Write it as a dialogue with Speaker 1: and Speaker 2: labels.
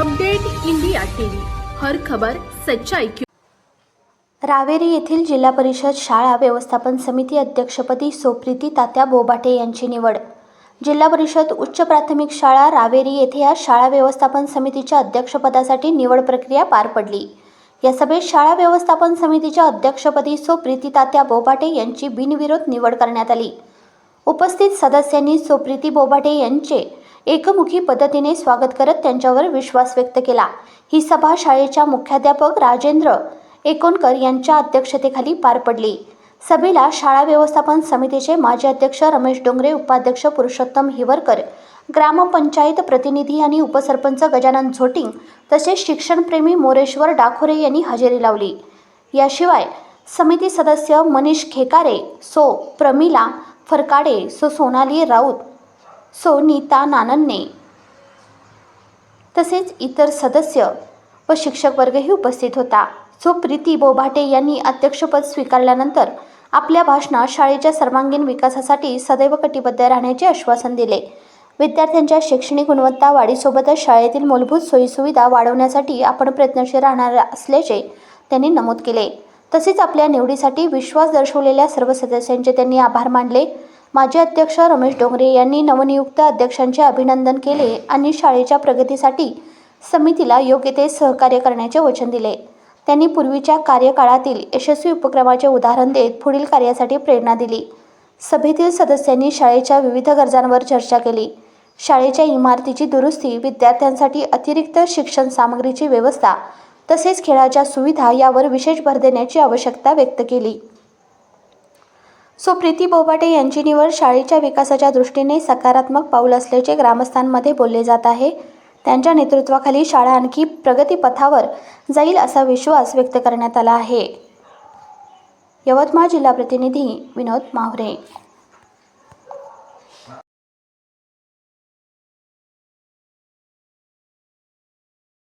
Speaker 1: Update India TV. हर खबर सच्चाई की
Speaker 2: रावेरी येथील जिल्हा परिषद शाळा व्यवस्थापन समिती अध्यक्षपदी सोप्रीती तात्या बोबाटे यांची निवड. जिल्हा परिषद उच्च प्राथमिक शाळा रावेरी येथे या शाळा व्यवस्थापन समितीच्या अध्यक्षपदासाठी निवड प्रक्रिया पार पडली. या सभेत शाळा व्यवस्थापन समितीच्या अध्यक्षपदी सोप्रीती तात्या बोबाटे यांची बिनविरोध निवड करण्यात आली. उपस्थित सदस्यांनी सोप्रीती बोबाटे यांचे एकमुखी पद्धतीने स्वागत करत त्यांच्यावर विश्वास व्यक्त केला. ही सभा शाळेच्या मुख्याध्यापक राजेंद्र एकोणकर यांच्या अध्यक्षतेखाली पार पडली. सभेला शाळा व्यवस्थापन समितीचे माजी अध्यक्ष रमेश डोंगरे उपाध्यक्ष पुरुषोत्तम हिवरकर ग्रामपंचायत प्रतिनिधी आणि उपसरपंच गजानन झोटिंग तसेच शिक्षणप्रेमी मोरेश्वर डाखोरे यांनी हजेरी लावली. याशिवाय समिती सदस्य मनीष खेकारे सो प्रमिला फरकाडे सो सोनाली राऊत सोनीता तसेच इतर सदस्य व शिक्षक वर्गही उपस्थित होता. सो प्रीती बोभाटे यांनी अध्यक्षपद स्वीकारल्यानंतर आपल्या भाषणात शाळेच्या सर्वांगीण विकासासाठी सदैव कटिबद्ध राहण्याचे आश्वासन दिले. विद्यार्थ्यांच्या शैक्षणिक गुणवत्ता वाढीसोबतच शाळेतील मूलभूत सोयीसुविधा वाढवण्यासाठी आपण प्रयत्नशील राहणार असल्याचे त्यांनी नमूद केले. तसेच आपल्या निवडीसाठी विश्वास दर्शवलेल्या सर्व सदस्यांचे त्यांनी आभार मानले. माजी अध्यक्ष रमेश डोंगरे यांनी नवनियुक्त अध्यक्षांचे अभिनंदन केले आणि शाळेच्या प्रगतीसाठी समितीला योग्य ते सहकार्य करण्याचे वचन दिले. त्यांनी पूर्वीच्या कार्यकाळातील यशस्वी उपक्रमाचे उदाहरण देत पुढील कार्यासाठी प्रेरणा दिली. सभेतील सदस्यांनी शाळेच्या विविध गरजांवर चर्चा केली. शाळेच्या इमारतीची दुरुस्ती विद्यार्थ्यांसाठी अतिरिक्त शिक्षण सामग्रीची व्यवस्था तसेच खेळाच्या सुविधा यावर विशेष भर देण्याची आवश्यकता व्यक्त केली. सो प्रीती बोबाटे यांची निवड शाळेच्या विकासाच्या दृष्टीने सकारात्मक पाऊल असल्याचे ग्रामस्थांमध्ये बोलले जात आहे. त्यांच्या नेतृत्वाखाली शाळा आणखी प्रगतीपथावर जाईल असा विश्वास व्यक्त करण्यात आला आहे. यवतमाळ जिल्हा प्रतिनिधी विनोद माहुरे